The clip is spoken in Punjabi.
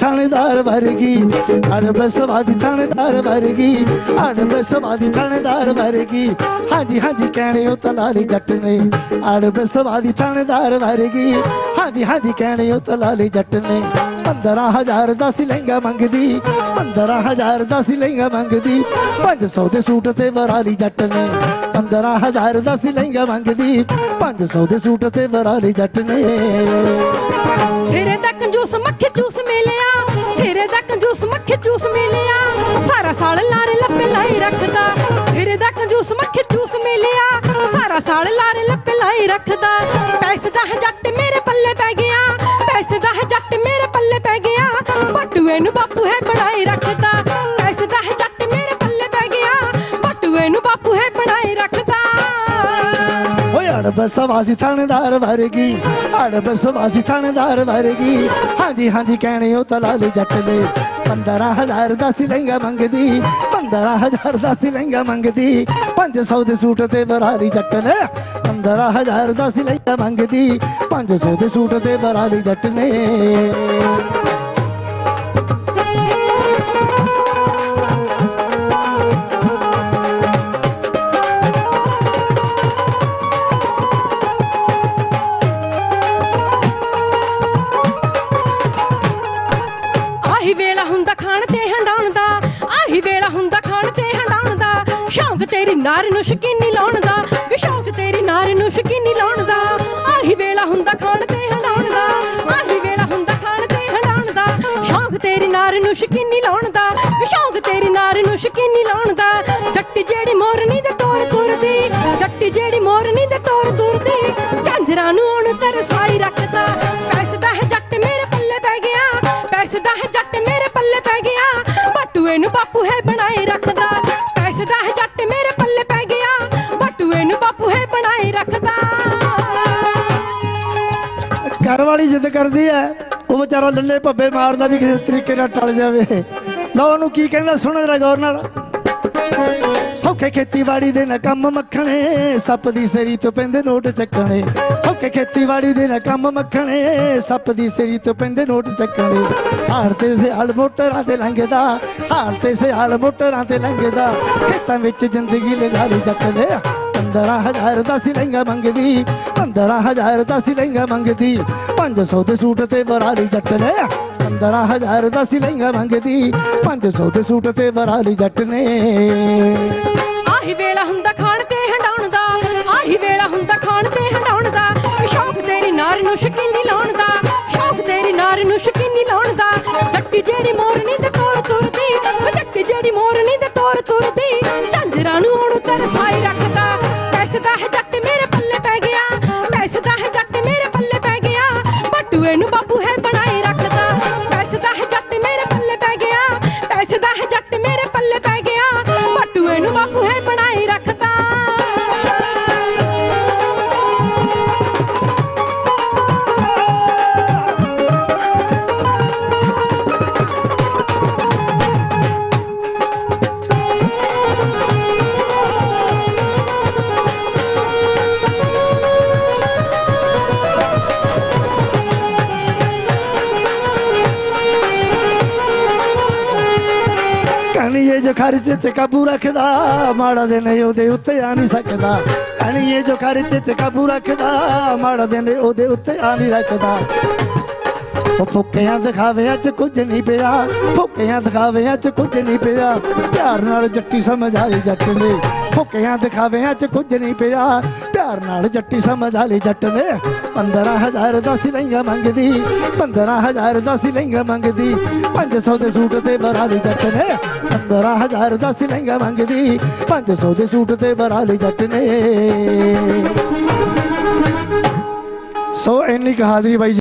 ਥਾਣੇਦਾਰ ਵਰਗੀ ਅੜਬ ਸਵਾਦੀ ਥਾਣੇਦਾਰ ਵਰਗੀ ਅੜਬ ਸਵਾਦੀ ਥਾਣੇਦਾਰ ਵਰਗੀ। ਹਾਂਜੀ ਹਾਂਜੀ, ਕਹਿਣੇ ਉਹ ਤਲਾਲੀ ਜੱਟ ਨੇ। ਅੜਬ ਸਵਾਦੀ ਥਾਣੇਦਾਰ ਵਰਗੀ। ਹਾਂਜੀ ਹਾਂਜੀ, ਕਹਿਣੇ ਉਹ ਤਲਾਲੀ ਜੱਟ ਨੇ। 15000 ਦਾ ਸੀ ਲਹਿੰਗਾ ਮੰਗਦੀ 15000 ਦਾ ਸੀ ਲਹਿੰਗਾ ਮੰਗਦੀ 500 ਦੇ ਸੂਟ ਤੇ ਵਰਾਲੀ ਜੱਟ ਨੇ। 15000 ਦਾ ਸੀ ਲਹਿੰਗਾ ਮੰਗਦੀ 500 ਦੇ ਸੂਟ ਤੇ ਵਰਾਲੀ ਜੱਟ ਨੇ। ਸਿਰੇ ਦਾ ਕੰਜੂਸ ਮੱਖੀ ਚੂਸ ਮਿਲਿਆ, ਸਿਰੇ ਦਾ ਕੰਜੂਸ ਮੱਖੀ ਚੂਸ ਮਿਲਿਆ, ਸਾਰਾ ਸਾਲ ਲਾਰੇ ਲੱਪੇ ਲਾਈ ਰੱਖਦਾ। ਸਿਰੇ ਦਾ ਕੰਜੂਸ ਮੱਖੀ ਚੂਸ ਮਿਲਿਆ, ਸਾਰਾ ਸਾਲ ਲਾਰੇ ਲੱਪੇ ਲਾਈ ਰੱਖਦਾ। ਪੈਸੇ ਦਾ ਜੱਟ ਮੇਰੇ ਬਟੂਏ ਨੂੰ ਬਾਪੂ ਹੈ ਬਣਾਈ ਰੱਖਦਾ। ਓਏ ਅੜਬ ਸਵਾਸੀ ਥਾਣੇਦਾਰ ਵਰਗੀ ਅੜਬ ਸਵਾਸੀ ਥਾਣੇਦਾਰ ਵਰਗੀ। ਹਾਂਜੀ ਹਾਂਜੀ, ਕਹਿਣੇ ਉਹ ਤਲਾਲੀ ਜੱਟ ਨੇ 15000 ਦਾ ਸੀ ਲਹਿੰਗਾ ਮੰਗਦੀ 15000 ਦਾ ਸਿਲੰਗਾ ਲਹਿੰਗਾ ਮੰਗਦੀ 500 ਦੇ ਸੂਟ ਤੇ ਵਰਾਲੀ ਜੱਟ ਨੇ 15000 ਦਾ ਸੀ ਲਹਿੰਗਾ ਮੰਗਦੀ 500 ਦੇ ਸੂਟ ਤੇ ਵਰਾਲੀ ਜੱਟ ਨੇ। ਨਾਰ ਨੂੰ ਸ਼ਕੀਨੀ ਲਾਉਣ ਦਾ ਵੀ ਸ਼ੌਂਕ ਤੇਰੀ ਨਾਰ ਨੂੰ ਸ਼ਕੀਨੀ ਲਾਉਣ ਦਾ। ਆਹੀ ਵੇਲਾ ਹੁੰਦਾ ਖਾਣ ਤੇ ਹੰਡਾਉਣ ਦਾ, ਆਹੀ ਵੇਲਾ ਹੁੰਦਾ ਖਾਣ ਤੇ ਹੰਡਾਉਣ ਦਾ। ਸ਼ੌਂਕ ਤੇਰੀ ਨਾਰ ਨੂੰ ਸ਼ਕੀਨੀ ਲਾਉਣ ਦਾ ਵੀ ਸ਼ੌਂਕ ਤੇਰੀ ਨਾਰ ਨੂੰ ਸ਼ਕੀਨੀ ਲਾਉਣ ਦਾ। ਜੱਟੀ ਜਿਹੜੀ ਮੋਰਨੀ ਦੇ ਤੋਰ ਤੁਰਦੀ, ਜੱਟੀ ਜਿਹੜੀ ਮੋਰਨੀ ਦੇ ਤੋਰ ਤੁਰਦੀ, ਝਾਂਜਰਾਂ ਨੂੰ ਜੱਟ ਮੇਰੇ ਪੱਲੇ ਪੈ ਗਿਆ। ਬਟੂਏ ਨੂੰ ਬਾਪੂ ਹੈ ਬਣਾਈ ਰੱਖਦਾ। ਘਰ ਵਾਲੀ ਜਿੱਦ ਕਰਦੀ ਐ ਉਹ ਵਿਚਾਰਾ ਲੱਲੇ ਭੱਬੇ ਮਾਰਦਾ ਵੀ ਕਿਸੇ ਤਰੀਕੇ ਨਾਲ ਟਲ ਜਾਵੇ। ਲਓ ਉਹਨੂੰ ਕੀ ਕਹਿੰਦਾ ਸੁਣੋ ਜਰਾ ਗੌਰ ਨਾਲ। ਸੌਖੇ ਖੇਤੀਬਾੜੀ ਦੇ ਨਾ ਕੰਮ ਮੱਖਣੇ, ਸੱਪ ਦੀ ਸਰੀ ਤੋਂ ਪੈਂਦੇ ਨੋਟ ਚੱਕਣੇ। ਸੌਖੇ ਖੇਤੀਬਾੜੀ ਦੇ ਨਾ ਕੰਮ ਮੱਖਣੇ, ਸੱਪ ਦੀ ਸਰੀ ਤੋਂ ਪੈਂਦੇ ਨੋਟ ਚੱਕਣੇ। ਹਾਰ ਤੇ ਸੇ ਮੋਟਰਾਂ ਤੇ ਲੰਘਦਾ, ਹਾਰ ਤੇ ਸਿਆਲ ਮੋਟਰਾਂ ਤੇ ਲੰਘਦਾ। ਖੇਤਾਂ ਵਿੱਚ ਜ਼ਿੰਦਗੀ ਲਗਾਲੀ ਜੱਟ ਨੇ 15000 ਦਾ ਸੀ ਲਹਿੰਗਾ ਮੰਗਦੀ 15000 ਦਾ ਸੀ ਲਹਿੰਗਾ ਮੰਗਦੀ। 500 ਦੇ ਸੂਟ ਤੇ ਵਰਾਲੀ ਜੱਟ ਨੇ 15000 ਦਾ ਸੀ ਲਹਿੰਗਾ ਮੰਗਦੀ 500 ਦੇ ਸੂਟ ਤੇ ਵਰਾਲੀ ਜੱਟ ਨੇ। ਆਹੀ ਵੇਲਾ ਹੁੰਦਾ ਖਾਣ ਤੇ ਹੰਡਾਉਣ ਦਾ, ਆਹੀ ਵੇਲਾ ਹੁੰਦਾ ਖਾਣ ਤੇ ਹੰਡਾਉਣ ਦਾ। ਸ਼ੌਕ ਤੇਰੀ ਨਾਰ ਨੂੰ ਸ਼ਕੀਨੀ ਲਾਉਣ ਦਾ, ਸ਼ੌਕ ਤੇਰੀ ਨਾਰ ਨੂੰ ਸ਼ਕੀਨੀ ਲਾਉਣ ਦਾ। ਜੱਟੀ ਜਿਹੜੀ ਮੋਰਨੀ ਦੇ ਤੋਰ ਤੁਰਦੀ ਉਹ ਜੱਟੀ ਜਿਹੜੀ ਮੋਰਨੀ ਤੇ ਤੋਰ ਤੁਰਦੀ, ਝਾਂਜਰਾਂ ਨੂੰ ਹੁਣ ਤਰਸਾਈ ਰੱਖਦਾ। ਪੈਸੇ ਦਾ ਹੈ ਜੱਟ ਮੇਰੇ ਪੱਲੇ ਪੈ ਗਿਆ, ਪੈਸੇ ਦਾ ਹੈ ਜੱਟ ਮੇਰੇ ਪੱਲੇ ਪੈ ਗਿਆ। ਬਟੂਏ ਨੂੰ ਬਾਪੂ ਹੈ ਬਣਾਈ ਰੱਖਦਾ। ਕਣੀਏ ਜੋ ਖਰਚ ਤੇ ਕਾਬੂ ਰੱਖਦਾ, ਮਾੜਾ ਦਿਨ ਉਹਦੇ ਉੱਤੇ ਆ ਨਹੀਂ ਸਕਦਾ। ਕਣੀਏ ਜੋ ਖਰਚ ਤੇ ਕਾਬੂ ਰੱਖਦਾ, ਮਾੜਾ ਦਿਨ ਉਹਦੇ ਉੱਤੇ ਆ ਨਹੀਂ ਰੱਖਦਾ। ਉਹ ਫੁੱਕਿਆਂ ਦਿਖਾਵਿਆਂ ਚ ਕੁਝ ਨਹੀਂ ਪਿਆ, ਫੁੱਕਿਆਂ ਦਿਖਾਵਿਆਂ ਚ ਕੁਝ ਨਹੀਂ ਪਿਆ। ਪਿਆਰ ਨਾਲ ਜੱਟੀ ਸਮਝ ਜੱਟ ਨੇ, ਫੁੱਕਿਆਂ ਦਿਖਾਵਿਆਂ ਚ ਕੁਝ ਨਹੀਂ ਪਿਆ। ਪਿਆਰ ਨਾਲ ਜੱਟੀ ਸਮਝ ਆਲੀ ਜੱਟ ਨੇ 15000 ਦਾ ਸੀ ਲਹਿੰਗਾ ਮੰਗਦੀ 15000 ਦਾ ਸੀ ਲਹਿੰਗਾ ਮੰਗਦੀ 500 ਦੇ ਸੂਟ ਤੇ ਬਰਾਲੀ ਜੱਟ ਨੇ 15000 ਦਾ ਸੀ ਲਹਿੰਗਾ ਮੰਗਦੀ 500 ਦੇ ਸੂਟ ਤੇ ਬਰਾਲੀ ਜੱਟ ਨੇ। ਸੋ ਇੰਨੀ ਕਹਾਦਰੀ ਬਾਈ